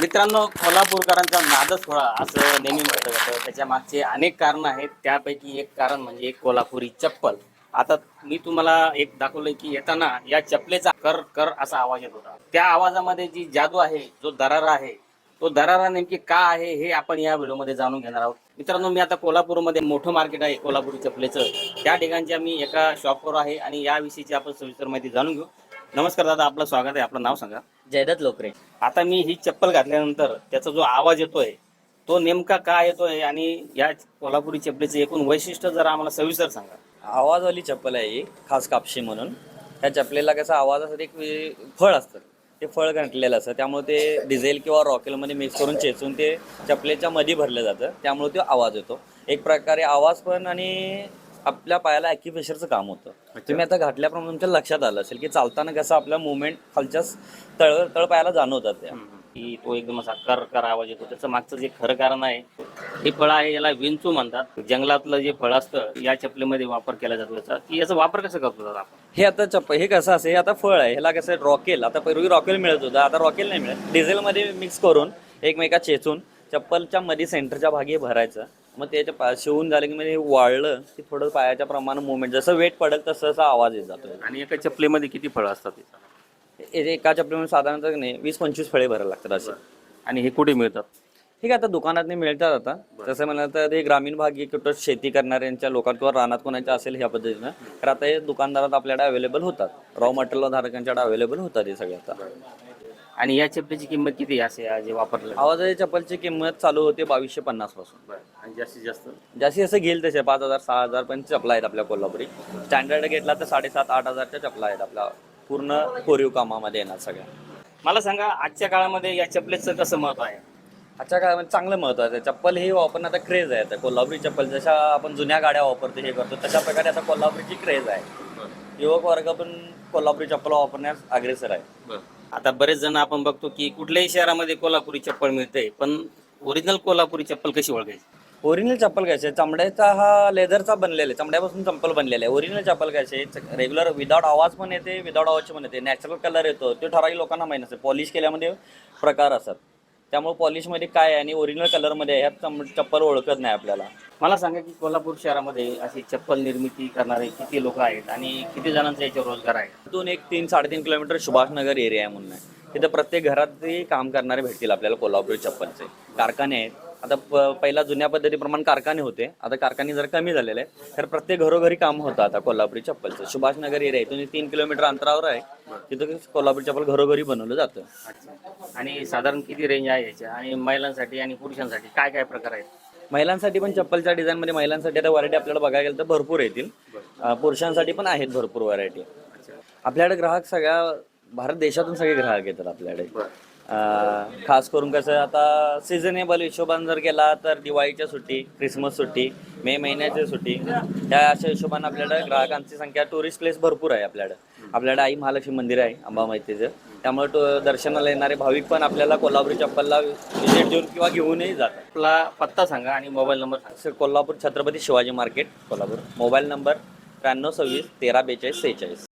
मित्रांनो कोल्हापूरकरांचा नादच थोडा असं नेहमी म्हटलं जातं. त्याच्या मागचे अनेक कारण आहेत. त्यापैकी एक कारण म्हणजे एक कोल्हापुरी चप्पल. आता मी तुम्हाला एक दाखवलंय की येताना या चपलेचा कर कर असा आवाज येत होता. त्या आवाजामध्ये जी जादू आहे जो दरारा आहे तो दरारा नेमकी का आहे हे आपण या व्हिडिओमध्ये जाणून घेणार आहोत. मित्रांनो मी आता कोल्हापूरमध्ये मोठं मार्केट आहे कोल्हापुरी चपलेचं त्या ठिकाणच्या मी एका शॉपवर आहे आणि याविषयीची आपण सविस्तर माहिती जाणून घेऊ. नमस्कार दादा आपलं स्वागत आहे. आपलं नाव सांगा. जयदत्त लोकरे. आता मी ही चप्पल घातल्यानंतर त्याचा जो आवाज येतोय तो नेमका का येतोय आणि या कोल्हापुरी चपलेचं एकूण वैशिष्ट्य जर आम्हाला सविस्तर सांगा. आवाजवाली चप्पल आहे ही खास कापशी म्हणून. त्या चपलेला कसं आवाजासाठी एक फळ असतं. ते फळ घातलेलं असतं. त्यामुळे ते डिझेल किंवा रॉकेलमध्ये मिक्स करून चेचून ते चपलेच्या मध्ये भरलं जातं. त्यामुळे तो आवाज येतो. एक प्रकारे आवाज पण आणि आपल्या पायाला ॲक्युप्रेशरचं काम होतं. तुम्ही आता घातल्याप्रमाणे तुमच्या लक्षात आलं असेल की चालताना कसं आपलं मुवमेंट खालच्या तळ तळपायाला जाणवतात त्या. की तो एकदम असा कर कर आवाज येतो. त्याचं मागचं जे खरं कारण आहे हे फळ आहे याला विंचू म्हणतात. जंगलातलं जे फळ असतं या चपलेमध्ये वापर केला जातो याचा की याचा वापर कसं करतो दादा आपण? हे आता चप्प हे कसं असेल हे आता फळ आहे. ह्याला कसं रॉकेल. आता पूर्वी रॉकेल मिळत होतं आता रॉकेल नाही मिळत. डिझेलमध्ये मिक्स करून एकमेका चेचून चप्पलच्या मध्ये सेंटरच्या भागी भरायचं. मग त्याच्या पा शिवून झालं की म्हणजे वाळलं की थोडं पायाच्या प्रमाणे मुवमेंट जसं वेट पडेल तसं तसा आवाज येत जातो. आणि एका चपलेमध्ये किती फळं असतात एका चपलीमध्ये साधारणतः नाही वीस पंचवीस फळे भरायला लागतात असे. आणि हे कुठे मिळतात? ठीक आहे आता दुकानात मिळतात आता. तसं म्हणलं तर हे ग्रामीण भागी कुठं शेती करणाऱ्यांच्या लोकांना किंवा रानात कोणाच्या असेल ह्या पद्धतीनं तर आता हे दुकानदारात आपल्याकडे अवेलेबल होतात. रॉ मटेरियल धारकांच्याकडे अवेलेबल होतात हे सगळे आता. आणि या चपलेची किंमत किती असे जे वापरले? आवाजाची चप्पलची किंमत चालू होते बावीसशे पन्नासपासून. आणि जास्तीत जास्त? जास्तीत जास्त घेईल तसे पाच हजार सहा हजार पण चपला आहेत आपल्या कोल्हापुरी. स्टँडर्ड घेतला तर साडेसात आठ हजारच्या चपला आहेत आपल्या पूर्ण कोरीव कामामध्ये येणार सगळ्या. मला सांगा आजच्या काळामध्ये या चपलेचं कसं महत्त्व आहे? आजच्या काळामध्ये चांगलं महत्त्व आहे. चप्पल ही वापरणं आता क्रेज आहे. आता कोल्हापुरी चप्पल जशा आपण जुन्या गाड्या वापरतो हे करतो तशा प्रकारे आता कोल्हापुरीची क्रेज आहे. युवक वर्ग पण कोल्हापुरी चप्पल वापरण्यास अग्रेसर आहे. आता बरेच जण आपण बघतो की कुठल्याही शहरामध्ये कोल्हापुरी चप्पल मिळते पण ओरिजिनल कोल्हापुरी चप्पल कशी ओळखायची? ओरिजिनल चप्पल कसे चमड्याचा हा लेदरचा बनलेला आहे. चमड्यापासून चप्पल बनलेला आहे. ओरिजिनल चप्पल कसे रेग्युलर विदाउट आवाज पण येते विदाउट आवाज पण येते. नॅचरल कलर येतो. तो ठराविक लोकांना माहीत नसते. पॉलिश केल्यामध्ये प्रकार असतात. त्यामुळे पॉलिशमध्ये काय आहे आणि ओरिजिनल कलरमध्ये आहे, ह्यात चम- चप्पल ओळखत नाही आपल्याला. मला सांगा की कोल्हापूर शहरामध्ये अशी चप्पल निर्मिती करणारे किती लोक आहेत आणि किती जणांचा याच्यावर रोजगार आहे? तिथून एक तीन साडेतीन किलोमीटर सुभाषनगर एरिया आहे म्हणून तिथं प्रत्येक घरातही काम करणारे भेटतील आपल्याला कोल्हापुरी चप्पलचे. कारखाने आहेत. आता पहिला जुन्या पद्धतीप्रमाणे कारखाने होते. आता कारखाने जर कमी झालेले तर प्रत्येक घरोघरी काम होतं आता कोल्हापुरी चप्पलचं. सुभाषनगर एरिया इथून तीन किलोमीटर अंतरावर आहे. तिथं कोल्हापुरी चप्पल घरोघरी बनवलं जातं. आणि साधारण किती रेंज आहे याच्या आणि महिलांसाठी आणि पुरुषांसाठी काय काय प्रकार आहेत? महिलांसाठी पण चप्पलच्या डिझाईनमध्ये महिलांसाठी आता व्हरायटी आपल्याला बघायला गेलं तर भरपूर येतील. पुरुषांसाठी पण आहेत भरपूर व्हरायटी आपल्याकडे ग्राहक सगळ्या भारत देशातून सगळे ग्राहक येतात आपल्याकडे. अं, खास करून कसं आता सिझनेबल हिशोबाने जर गेला तर दिवाळीच्या सुट्टी क्रिसमस सुट्टी मे महिन्याची सुट्टी त्या अशा हिशोबाने आपल्याकडे ग्राहकांची संख्या टुरिस्ट प्लेस भरपूर आहे आपल्याकडे. आपल्याकडे आई महालक्ष्मी मंदिर आहे अंबा माहितीचं. त्यामुळे तो दर्शनाला येणारे भाविक पण आपल्याला कोल्हापुरी चप्पलला व्हिजिट देऊन किंवा घेऊनही जातात. आपला पत्ता सांगा आणि मोबाईल नंबर सांगा. Sir Kolhapur Chhatrapati Shivaji market Kolhapur. Mobile number त्र्याण्णव सव्वीस तेरा बेचाळीस सेहेचाळीस.